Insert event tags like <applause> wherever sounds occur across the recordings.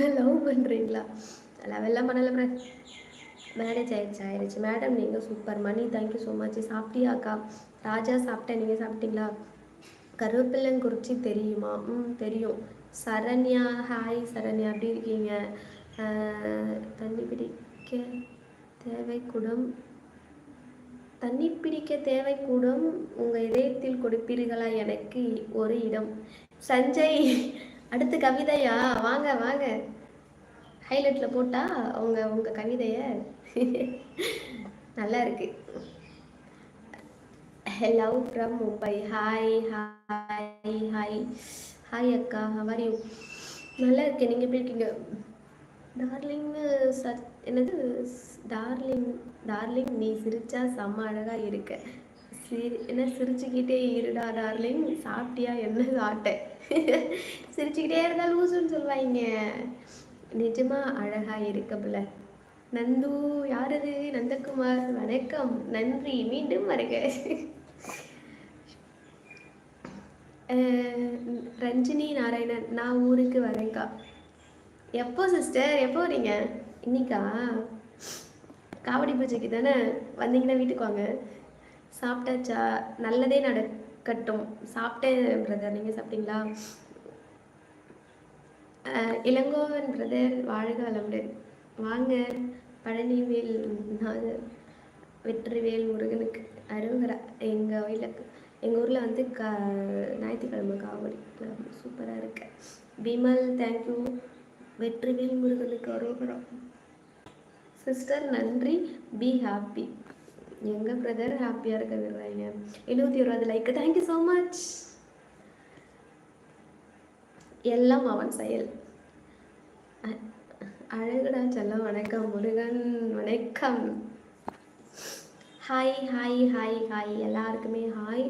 நீங்கள் லவ் பண்ணுறீங்களா லவெல்லாம் பண்ணலை மேரேஜ் ஆயிடுச்சு ஆயிடுச்சு. மேடம் நீங்கள் super Mani thank you so much சாப்பிட்டியாக்கா Raja சாப்பிட்டேன். நீங்கள் சாப்பிட்டீங்களா? கருவேப்பிலங்குறிச்சி தெரியுமா? ம் தெரியும். சரண்யா ஹாய் சரண்யா. எப்படி இருக்கீங்க? தண்ணி பிடிக்க தேவை தண்ணி பிடிக்க தேவை கூடம் உங்கள் இதயத்தில் கொடுப்பீர்களா? எனக்கு ஒரு இடம். சஞ்சய் அடுத்து கவிதையா? வாங்க வாங்க. ஹைலைட்டில் போட்டா உங்க உங்க கவிதைய. நல்லா இருக்கு. Love from Mumbai hi hi hi hi அக்கா ஹவர் யூ நல்லா இருக்கேன் நீங்கள் எப்படி இருக்கீங்க? டார்லிங் சத் என்னது? டார்லிங் டார்லிங் நீ சிரிச்சா செம்ம அழகா இருக்க. சிரி என்ன சிரிச்சுக்கிட்டே இருடா டார்லிங்? சாப்பிட்டியா? என்ன சாப்பிட்டேன் சிரிச்சுக்கிட்டே இருந்தா லூசுன்னு சொல்லுவாங்க நிஜமா அழகா இருக்கப்புல நந்து யார் அது நந்தகுமார் வணக்கம். நன்றி. மீண்டும் வருக. அஹ் ரஞ்சினி நாராயணன் நான் ஊருக்கு வரேன்க்கா. எப்போ சிஸ்டர்? எப்போ வரீங்க? இன்னைக்கா? காவடி பூஜைக்கு தானே வந்தீங்கன்னா வீட்டுக்கு வாங்க. சாப்பிட்டாச்சா நல்லதே நடக்கட்டும். சாப்பிட்டேன் பிரதர் நீங்கள் சாப்பிட்டீங்களா? இளங்கோவன் பிரதர் வாழ்க வளமுடன். வாங்க பழனிவேல் நாத வெற்றிவேல் முருகனுக்கு அருகரா எங்கள் கோயிலில் எங்கள் ஊரில் வந்து க ஞாயிற்றுக்கிழமை காவடி சூப்பராக இருக்கு. விமல் தேங்க்யூ வெற்றிவேல் முருகனுக்கு அரோகரா சிஸ்டர் நன்றி. பி ஹாப்பி எங்கள் பிரதர் ஹாப்பியாக இருக்க விடுறாங்க எழுபத்தி ஒருவது like thank you so much எல்லாம் அவன் செயல். அழகுடா செல்லம். வணக்கம் முருகன். வணக்கம். ஹாய் ஹாய் ஹாய் ஹாய் எல்லாருக்குமே ஹாய்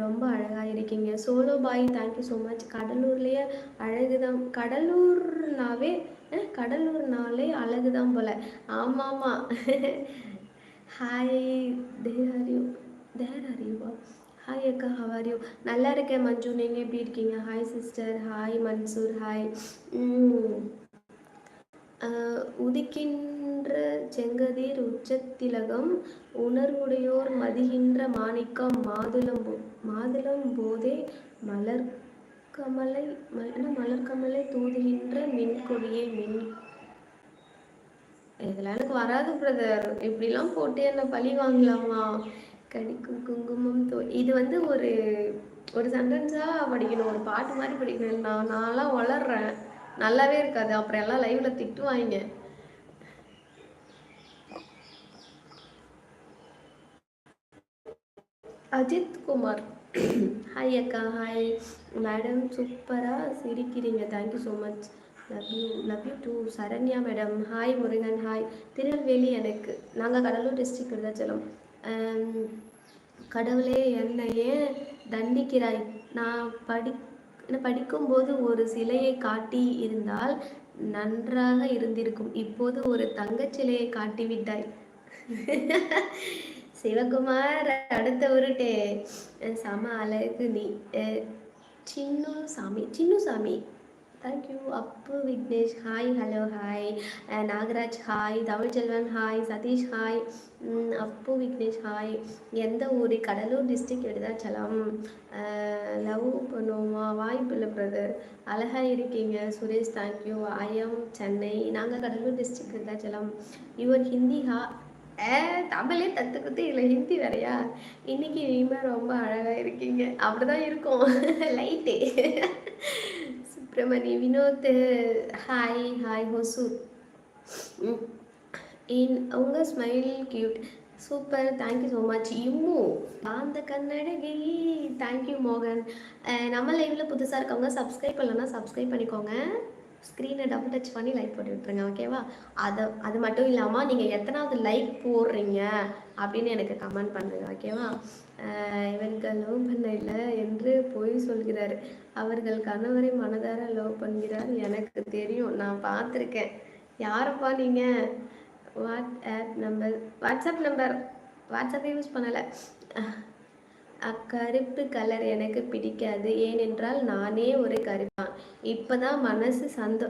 ரொம்ப அழகாக இருக்கீங்க. Solo boy thank you so much கடலூர்லேயே அழகுதான். கடலூர்னாவே அஹ், கடலூர்னாலே அழகுதான் போல. ஆமாம். <laughs> Hi there are you there are யூவா hi அக்கா ஹவார் யூ நல்லா இருக்கேன் மஞ்சு. நீங்கள் எப்படி இருக்கீங்க? Hi sister hi Mansoor. Hi ஆஹ் உதிக்கின்ற செங்கதிர் உச்சத்திலகம் உணர்வுடையோர் மதிகின்ற மாணிக்கம் மாதுளம் மாதுளம் போதே மலர் கமலை மலர்கமலை தூதுகின்ற மின்கொடியை மின் இதெல்லாம் எனக்கு வராது பிரதர் இப்படிலாம் போட்டு என்ன பழி வாங்கலாமா? கடிக்கும் குங்குமம் தோ இது வந்து ஒரு ஒரு சென்டென்ஸாக படிக்கணும். ஒரு பாட்டு மாதிரி படிக்கணும். நான் நான்லாம் வளர்றேன். நல்லாவே இருக்காது. அப்புறம் எல்லாம் லைவ்ல திட்டுவாங்க அஜித் குமார். ஹாய் அக்கா ஹாய் மேடம் சூப்பராக சிரிக்கிறீங்க. Thank you so much love you love you too Saranya madam. Hi Murugan hi Tirunelveli எனக்கு. நாங்கள் கடலூர் டிஸ்ட்ரிக்ட் விருதாச்சலம். கடவுளே என்னை ஏன் தண்டிக்கிறாய்? நான் படி நான் படிக்கும்போது ஒரு சிலையை காட்டி இருந்தால் நன்றாக இருந்திருக்கும். இப்போது ஒரு தங்கச் சிலையை காட்டி விட்டாய். <laughs> சிவகுமார் அடுத்த உருட்டே. செம அழகு நீ. Chinnu Sami Chinnu Sami thank you Appu Vignesh hi hello hi Nagaraj hi Tamilselvan hi Sathish hi Appu Vignesh hi எந்த ஊர்? கடலூர் டிஸ்ட்ரிக்ட் விருதாச்சலம் லவ் பண்ணுவோமா வாய்ப்பு இல்லை பிரதர் அழகாக இருக்கீங்க. Suresh thank you I'm Chennai. நாங்கள் கடலூர் டிஸ்ட்ரிக்ட் விருதாச்சலம் யுவர் ஹிந்தி ஹா ஏ தமிழே தத்து குத்து இல்லை. ஹிந்தி வேறையா? இன்னைக்கு நீமே ரொம்ப அழகாக இருக்கீங்க. அப்படிதான் இருக்கும். <laughs> Light Subramani Vinod hi hi Hosur. In உங்கள் smile cute super thank you so much Immu அந்த கண்ணழகி. தேங்க்யூ மோகன் நம்ம லைவில் புதுசாக இருக்கவங்க சப்ஸ்கிரைப் பண்ணலன்னா சப்ஸ்கிரைப் பண்ணிக்கோங்க. ஸ்க்ரீனை டபுள் டச் பண்ணி லைக் போட்டு விட்டுருங்க ஓகேவா அதை அது மட்டும் இல்லாமல் நீங்கள் எத்தனாவது லைக் போடுறீங்க அப்படின்னு எனக்கு கமெண்ட் பண்ணுங்க ஓகேவா இவனுக்கு லவ் பண்ண இல்லை என்று பொய் சொல்கிறார். அவர்கள் கணவரை மனதார லவ் பண்ணுகிறார் எனக்கு தெரியும் நான் பார்த்துருக்கேன். யாரப்பா நீங்கள் what app number WhatsApp number வாட்ஸ்அப்பே யூஸ் பண்ணலை. அக்கருப்பு கலர் எனக்கு பிடிக்காது. ஏனென்றால் நானே ஒரு கருப்பான். இப்போதான் மனசு சந்தோ